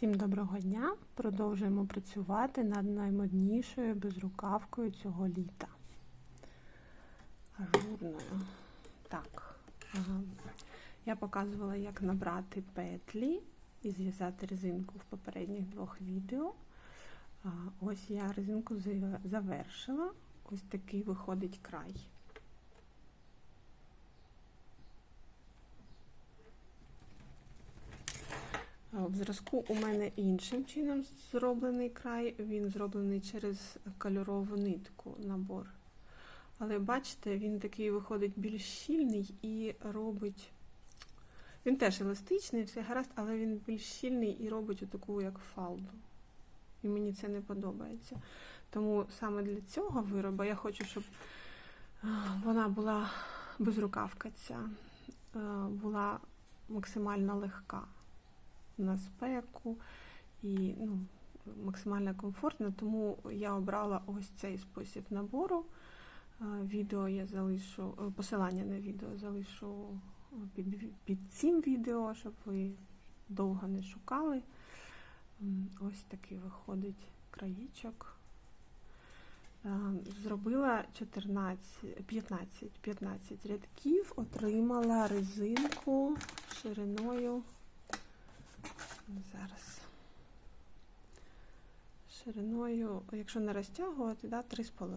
Всім доброго дня! Продовжуємо працювати над наймоднішою безрукавкою цього літа. Ажурною. Так, я показувала, як набрати петлі і зв'язати резинку в попередніх двох відео. Ось я резинку завершила. Ось такий виходить край. В зразку у мене іншим чином зроблений край, він зроблений через кольорову нитку набор. Але бачите, він такий виходить більш щільний і робить. Він теж еластичний, все гаразд, але він більш щільний і робить отаку як фалду. І мені це не подобається. Тому саме для цього вироба я хочу, щоб вона була безрукавка ця, була максимально легка на спеку і ну, максимально комфортно, тому я обрала ось цей спосіб набору. Відео я залишу, е, посилання на відео залишу під, під цим відео, щоб ви довго не шукали. Ось такий виходить країчок. Зробила 14, 15 15 рядків, отримала резинку шириною Зараз. Шириною, якщо не розтягувати, да, 3,5.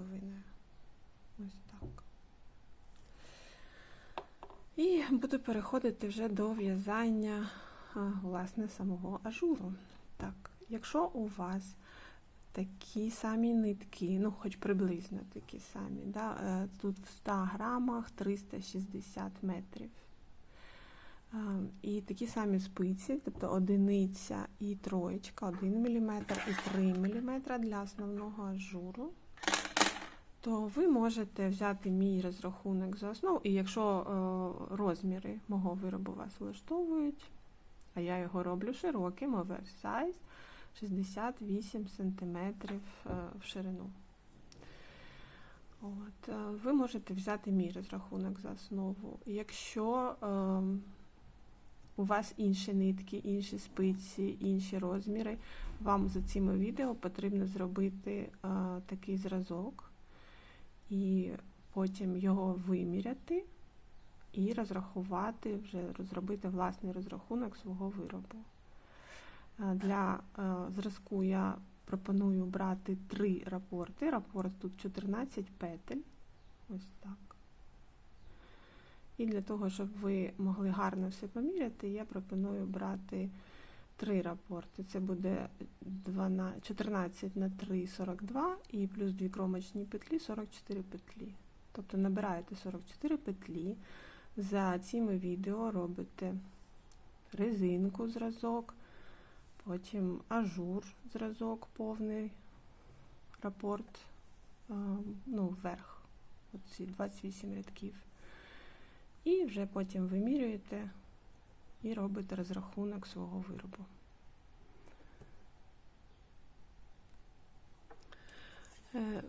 Ось так. І буду переходити вже до в'язання, власне, самого ажуру. Так, якщо у вас такі самі нитки, ну, хоч приблизно такі самі, да, е, тут в 100 грамах 360 метрів. І такі самі спиці, тобто одиниця і троєчка, 1 мм і 3 мм для основного ажуру, то ви можете взяти мій розрахунок за основу, і якщо розміри мого виробу вас влаштовують, а я його роблю широким, оверсайз 68 см в ширину. От, Ви можете взяти мій розрахунок за основу. Якщо у вас інші нитки, інші спиці, інші розміри. Вам за цими відео потрібно зробити а, такий зразок, і потім його виміряти і розрахувати, вже розробити власний розрахунок свого виробу. А, для а, зразку я пропоную брати три рапорти. Рапорт тут 14 петель. Ось так. І для того, щоб ви могли гарно все поміряти, я пропоную брати три рапорти. Це буде 12, 14 на 3 42 і плюс дві кромочні петлі 44 петлі. Тобто набираєте 44 петлі. За цими відео робите резинку зразок, потім ажур зразок, повний рапорт, ну, вверх, оці 28 рядків. І вже потім вимірюєте і робите розрахунок свого виробу. Е,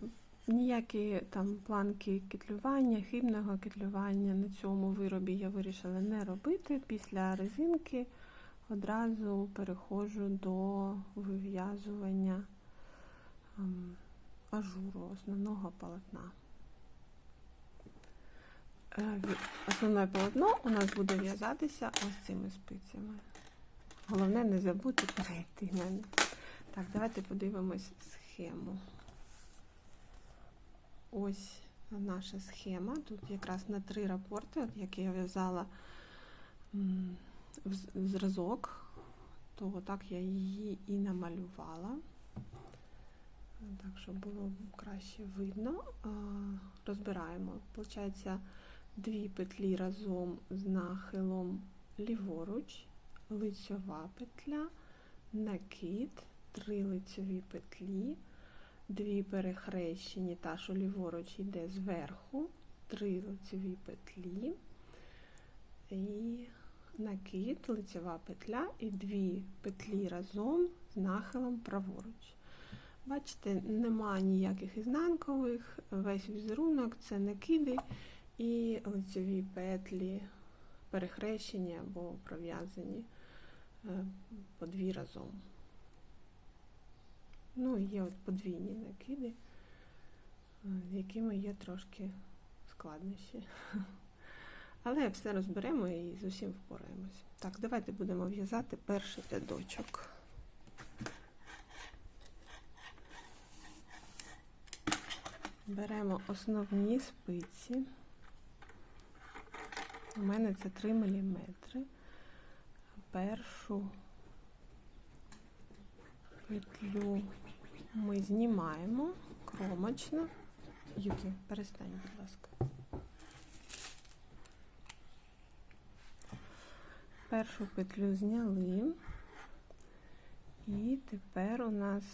ніякі там планки кетлювання, хибного кетлювання на цьому виробі я вирішила не робити. Після резинки одразу переходжу до вив'язування ем, ажуру основного полотна. Е, основне полотно у нас буде в'язатися ось цими спицями. Головне не забути перейти. Так, давайте подивимось схему. Ось наша схема. Тут якраз на три рапорти, як я в'язала в зразок, то так я її і намалювала. Так, щоб було краще видно. Розбираємо. Получається, дві петлі разом з нахилом ліворуч, лицьова петля, накид, три лицьові петлі, дві перехрещені, та, що ліворуч йде зверху, три лицьові петлі, і накид, лицьова петля і дві петлі разом з нахилом праворуч. Бачите, нема ніяких ізнанкових, весь візерунок це накиди і лицеві петлі перехрещені або пров'язані е, по дві разом. Ну, є от подвійні накиди, е, з якими є трошки складнощі. Але все розберемо і з усім впораємось. Так, давайте будемо в'язати перший рядочок. Беремо основні спиці. У мене це 3 мм. Першу петлю ми знімаємо кромочно. Юкі, перестань, будь ласка. Першу петлю зняли, і тепер у нас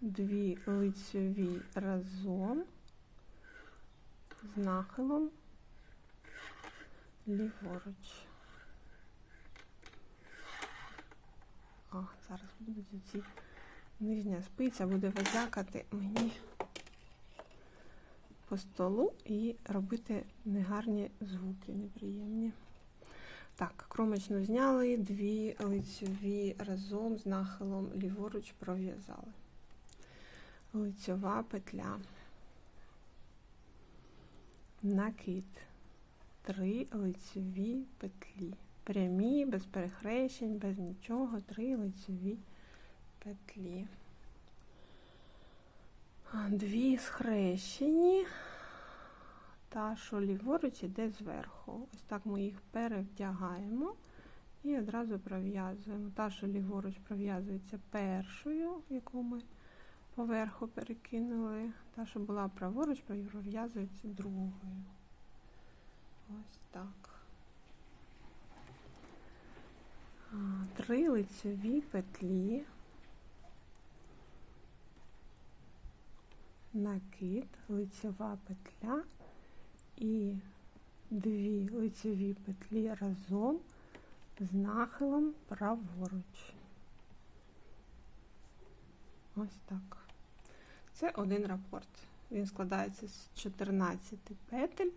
дві лицьові разом з нахилом ліворуч. О, зараз будуть ці нижня спиця буде визякати мені по столу і робити негарні звуки, неприємні. Так, кромочну зняли, дві лицьові разом з нахилом ліворуч пров'язали. Лицьова петля. Накид. Три лицьові петлі. Прямі, без перехрещень, без нічого, три лицьові петлі. Дві схрещені, та що ліворуч іде зверху. Ось так ми їх перевдягаємо і одразу пров'язуємо. Та, що ліворуч пров'язується першою, яку ми поверху перекинули. Та, що була праворуч, пров'язується другою. Ось так. Три лицеві петлі. накид, лицева петля і дві лицеві петлі разом з нахилом праворуч. Ось так. Це один рапорт. Він складається з 14 петель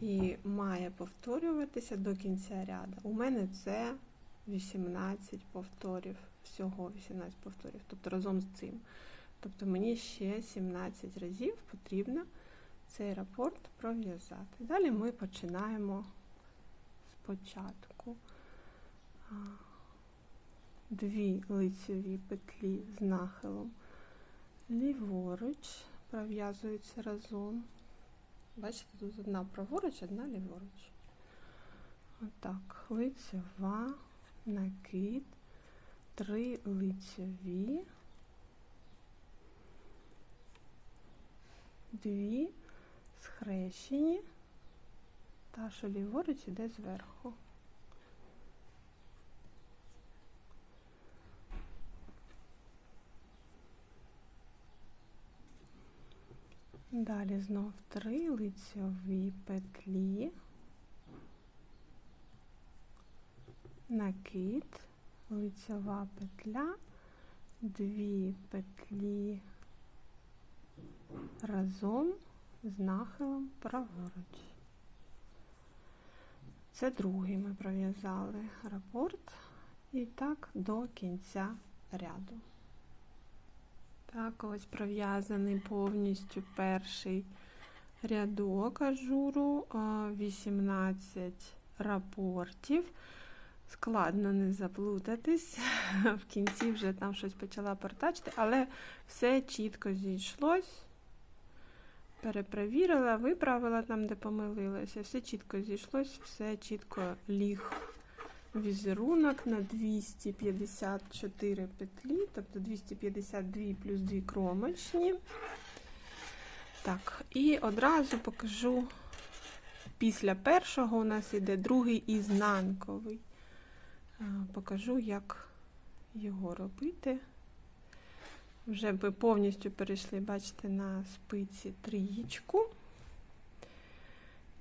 і має повторюватися до кінця ряду. У мене це 18 повторів, всього 18 повторів, тобто разом з цим. Тобто мені ще 17 разів потрібно цей рапорт пров'язати. Далі ми починаємо спочатку дві лицеві петлі з нахилом ліворуч, пров'язуються разом. Бачите, тут одна праворуч, одна ліворуч. Отак, лицева, накид, три лицеві. дві схрещені, та що ліворуч іде зверху. Далі знов три лицьові петлі, накид, лицьова петля, дві петлі разом з нахилом праворуч. Це другий ми пров'язали рапорт і так до кінця ряду. Так, ось пров'язаний повністю перший рядок ажуру, 18 рапортів. Складно не заплутатись. В кінці вже там щось почала портачити, але все чітко зійшлось перепровірила, виправила там, де помилилася. Все чітко зійшлось, все чітко ліг візерунок на 254 петлі, тобто 252 плюс 2 кромочні. Так, і одразу покажу. Після першого у нас йде другий ізнанковий. Покажу, як його робити. Вже ви повністю перейшли, бачите, на спиці трієчку.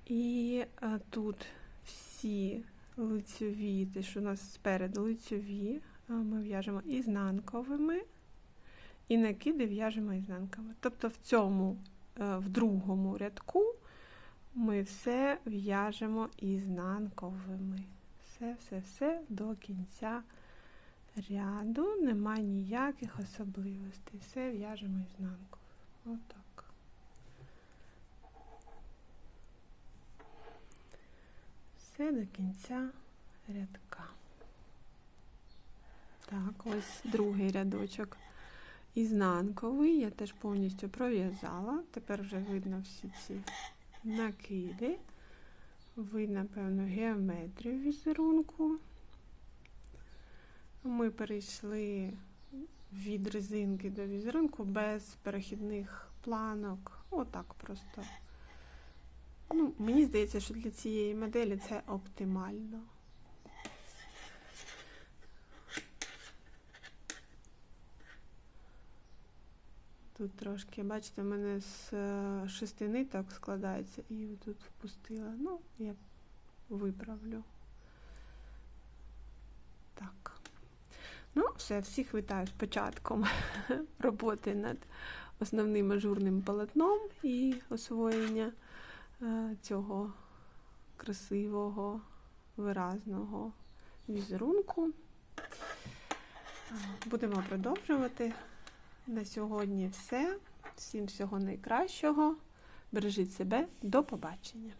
І тут всі лицьові, те, що у нас спереду лицьові, ми в'яжемо ізнанковими, і накиди в'яжемо ізнанками. Тобто в цьому, в другому рядку ми все в'яжемо ізнанковими. Все-все-все до кінця ряду нема ніяких особливостей. Все в'яжемо ізнанку. Отак. Все до кінця рядка. Так, ось другий рядочок ізнанковий. Я теж повністю пров'язала. Тепер вже видно всі ці накиди. Видно певну геометрію візерунку. Ми перейшли від резинки до візерунку без перехідних планок. Отак просто. Ну, мені здається, що для цієї моделі це оптимально. Тут трошки, бачите, в мене з е, шести ниток складається і тут впустила. Ну, я виправлю. Так. Ну, все, всіх вітаю з початком роботи над основним ажурним полотном і освоєння цього красивого, виразного візерунку. Е, Будемо продовжувати. На сьогодні все. Всім всього найкращого. Бережіть себе. До побачення.